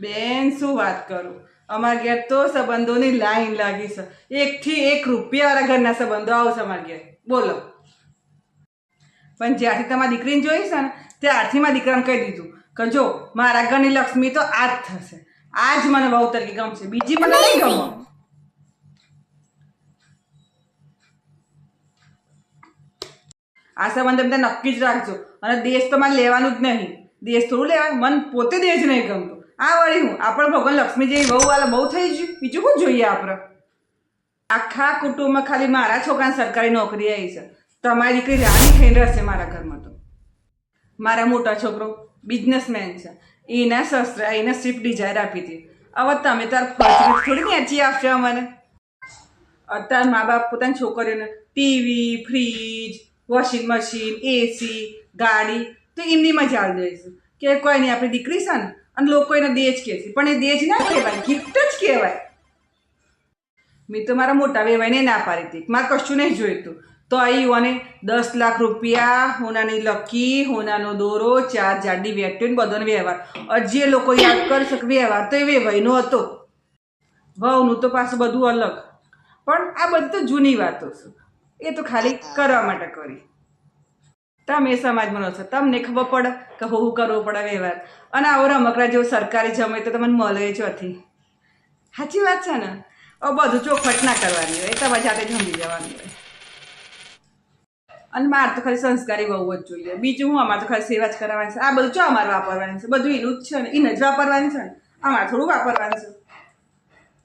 બેન, શું વાત કરું? અમારા ઘેર તો સંબંધોની લાઈન લાગી છે. એકથી એક રૂપિયાવાળા ઘરના સંબંધો આવશે અમારા ઘેર. બોલો. પણ જ્યારથી તમારી દીકરીને જોઈ છે ને, ત્યારથી મારા દીકરાને કહી દીધું કે જો, મારા ઘરની લક્ષ્મી તો આ જ થશે. આ જ મને બહુ તરીકે ગમશે. બીજી મને નહીં ગમો. આ સંબંધ તમે નક્કી જ રાખજો. અને દેશ તો મારે લેવાનું જ નહીં. દેશ થોડું લેવાય. મન પોતે દેશ નહીં ગમતું. આ વળી હું આપણે ભગવાન લક્ષ્મી જેવી બહુ વાલા, બહુ થઈ ગયું. બીજું શું જોઈએ આપણે? આખા કુટુંબમાં ખાલી મારા છોકરાને સરકારી નોકરી આવી છે. તમારી દીકરી રાણી થઈને રહેશે મારા ઘરમાં તો. મારા મોટા છોકરો બિઝનેસમેન છે. એના શસ્ત્ર, એને સ્વિફ્ટ ડિઝાયર આપી હતી. હવે તમે તાર ફરજ થોડી વેચી આપશો મને અત્યારે મા બાપ પોતાની છોકરીઓને TV, fridge, washing machine, AC, ગાડી, તો એમની મજા આવી દઈશું કે કોઈ નહીં, આપણી દીકરી છે ને અને લોકો એને દેજ કહે છે. પણ એ દેજ ના કહેવાય ગિફ્ટ જ કહેવાય. મેં તો મારા મોટા વેવાઈને ના પાડી હતી. મારે કશું નહીં જોઈતું. તો અહીં અને દસ લાખ રૂપિયા, હોનાની લકી, હોનાનો દોરો, ચાર જાડી વેટ્યો ને બધાનો વ્યવહાર. એ લોકો યાદ કરી શકે, વ્યવહાર તો એ વેવાઈનો હતો. વહુનું તો પાછું બધું અલગ. પણ આ બધું તો જૂની વાતો છે. એ તો ખાલી કરવા માટે કરી. તમે સમાજમાં રહો છો તમને ખબર પડે કે હું કરવો પડે વ્યવહાર. અને આવો રમકડા જેવો સરકારી જમે તો તમને મળે જ નથી સાચી વાત છે ને? હવે બધું ચોખવટ ના કરવાની હોય, એ તમારે જાતે જ સમજી જવાનું હોય. અને મારે તો ખાલી સંસ્કારી બહુ જ જોઈએ. બીજું હું, અમારે તો ખાલી સેવા જ કરાવવાની છે. આ બધું ચો અમારે વાપરવાની છે? બધું એનું જ છે ને? એને જ વાપરવાની છે ને? અમારે થોડું વાપરવાનું છે.